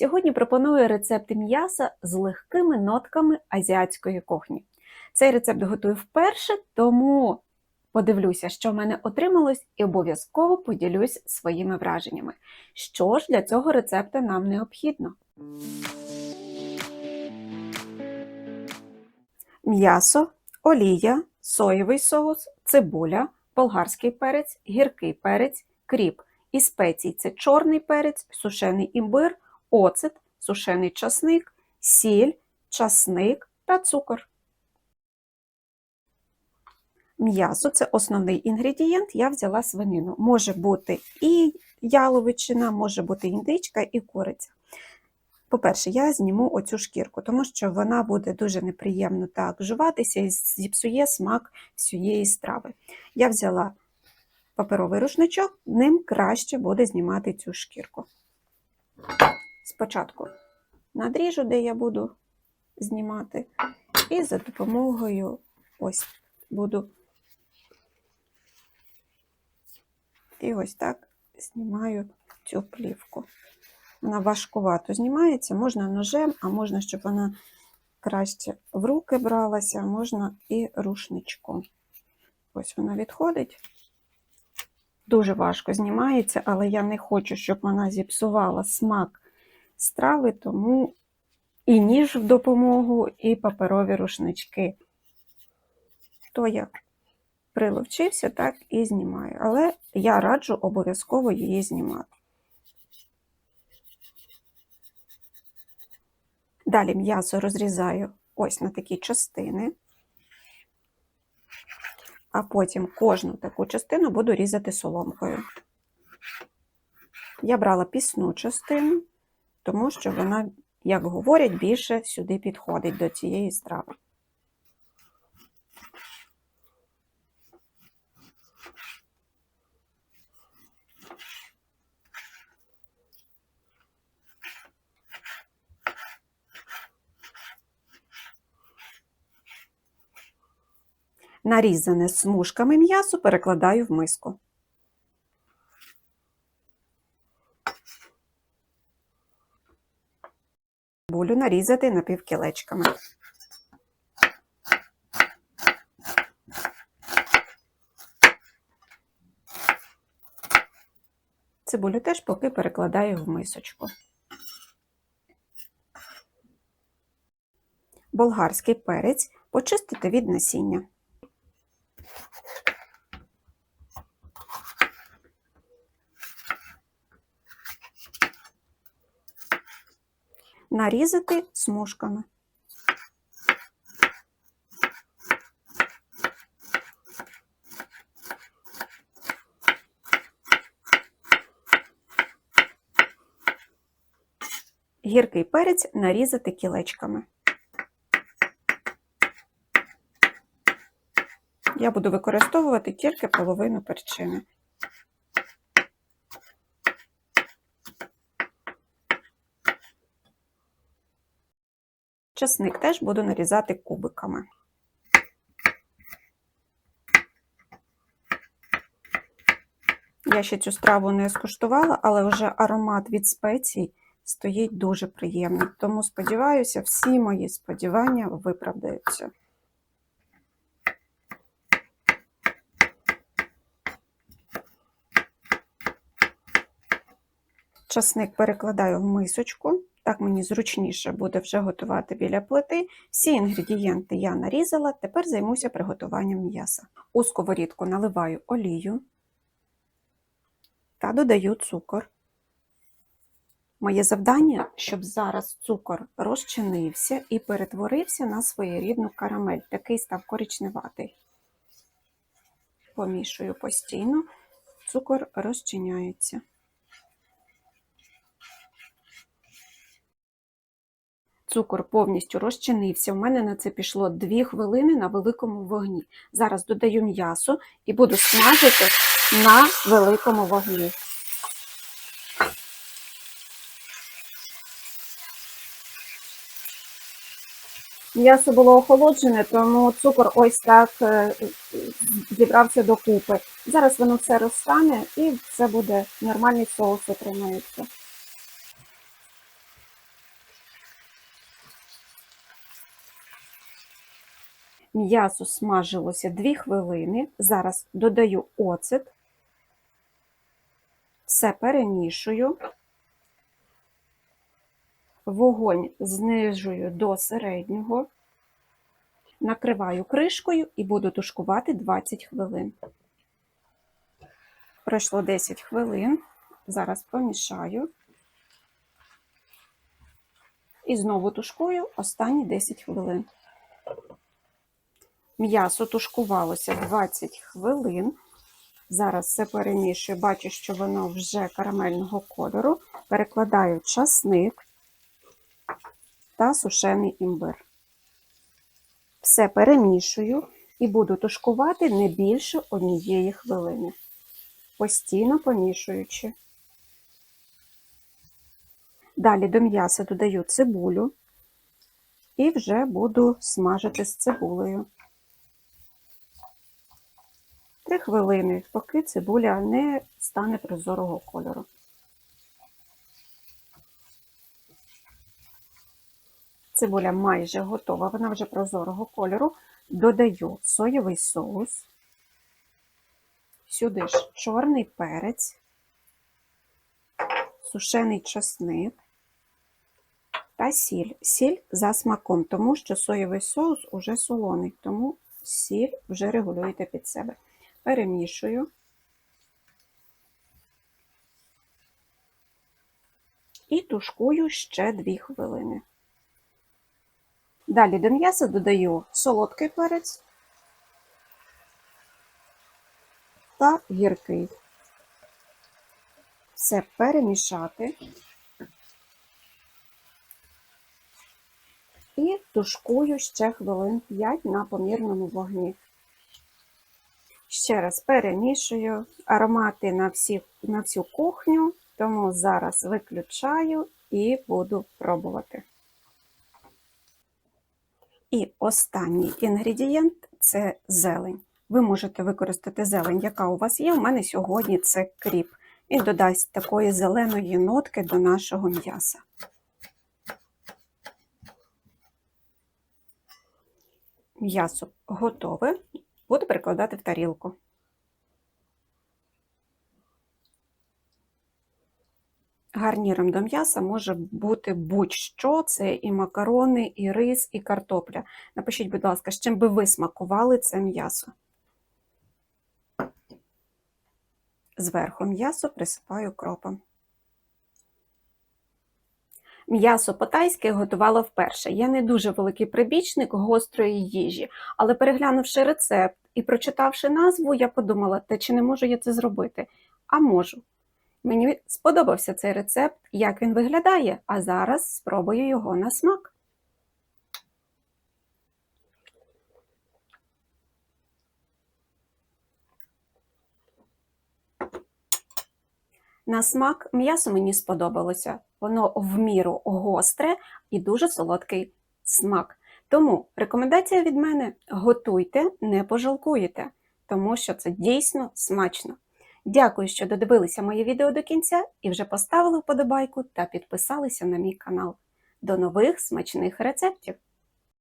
Сьогодні пропоную рецепт м'яса з легкими нотками азіатської кухні. Цей рецепт готую вперше, тому подивлюся, що в мене отрималось, і обов'язково поділюсь своїми враженнями. Що ж для цього рецепту нам необхідно? М'ясо, олія, соєвий соус, цибуля, болгарський перець, гіркий перець, кріп. І спецій це чорний перець, сушений імбир, оцет, сушений часник, сіль, часник та цукор. М'ясо це основний інгредієнт, я взяла свинину. Може бути і яловичина, може бути індичка і куриця. По-перше, я зніму оцю шкірку, тому що вона буде дуже неприємно так жуватися і зіпсує смак всієї страви. Я взяла паперовий рушничок, ним краще буде знімати цю шкірку. Спочатку надріжу, де я буду знімати, і за допомогою ось буду і ось так знімаю цю плівку. Вона важкувато знімається, можна ножем, а можна, щоб вона краще в руки бралася, можна і рушничком. Ось вона відходить. Дуже важко знімається, але я не хочу, щоб вона зіпсувала смак страви, тому і ніж в допомогу, і паперові рушнички. То як приловчився, так і знімаю. Але я раджу обов'язково її знімати. Далі м'ясо розрізаю ось на такі частини, а потім кожну таку частину буду різати соломкою. Я брала пісну частину, тому що вона, як говорять, більше сюди підходить до цієї страви. Нарізане смужками м'ясо перекладаю в миску. Булю нарізати напівкілечками. Цибулю теж поки перекладаю в мисочку. Болгарський перець почистити від насіння. Нарізати смужками. Гіркий перець нарізати кілечками. Я буду використовувати тільки половину перчини. Часник теж буду нарізати кубиками. Я ще цю страву не скуштувала, але вже аромат від спецій стоїть дуже приємний. Тому сподіваюся, всі мої сподівання виправдаються. Часник перекладаю в мисочку. Так мені зручніше буде вже готувати біля плити. Всі інгредієнти я нарізала, тепер займуся приготуванням м'яса. У сковорідку наливаю олію та додаю цукор. Моє завдання, щоб зараз цукор розчинився і перетворився на своєрідну карамель, такий став коричневатий. Помішую постійно, цукор розчиняється. Цукор повністю розчинився. У мене на це пішло 2 хвилини на великому вогні. Зараз додаю м'ясо і буду смажити на великому вогні. М'ясо було охолоджене, тому цукор ось так е, зібрався докупи. Зараз воно все розтане і це буде нормальний соус отримається. М'ясо смажилося 2 хвилини. Зараз додаю оцет, все перемішую. Вогонь знижую до середнього, накриваю кришкою і буду тушкувати 20 хвилин. Пройшло 10 хвилин. Зараз помішаю. І знову тушкую останні 10 хвилин. М'ясо тушкувалося 20 хвилин. Зараз все перемішую, бачу, що воно вже карамельного кольору. Перекладаю часник та сушений імбир. Все перемішую і буду тушкувати не більше однієї хвилини, постійно помішуючи. Далі до м'яса додаю цибулю і вже буду смажити з цибулею. Три хвилини, поки цибуля не стане прозорого кольору. Цибуля майже готова, вона вже прозорого кольору. Додаю соєвий соус, сюди ж чорний перець, сушений чесник та сіль. Сіль за смаком, тому що соєвий соус уже солоний, тому сіль вже регулюєте під себе. Перемішую. І тушкую ще 2 хвилини. Далі до м'яса додаю солодкий перець та гіркий. Все перемішати і тушкую ще хвилин 5 на помірному вогні. Ще раз перемішую аромати на, всі, на всю кухню, тому зараз виключаю і буду пробувати. І останній інгредієнт це зелень. Ви можете використати зелень, яка у вас є. У мене сьогодні це кріп. Він додасть такої зеленої нотки до нашого м'яса. М'ясо готове. Буду перекладати в тарілку. Гарніром до м'яса може бути будь-що, це і макарони, і рис, і картопля. Напишіть, будь ласка, з чим би ви смакували це м'ясо. Зверху м'ясо присипаю кропом. М'ясо по-тайськи готувала вперше. Я не дуже великий прибічник гострої їжі, але переглянувши рецепт і прочитавши назву, я подумала, та чи не можу я це зробити? А можу. Мені сподобався цей рецепт, як він виглядає, а зараз спробую його на смак. На смак м'ясо мені сподобалося. Воно в міру гостре і дуже солодкий смак. Тому рекомендація від мене: готуйте, не пожалкуєте, тому що це дійсно смачно. Дякую, що додивилися моє відео до кінця і вже поставили вподобайку та підписалися на мій канал. До нових смачних рецептів!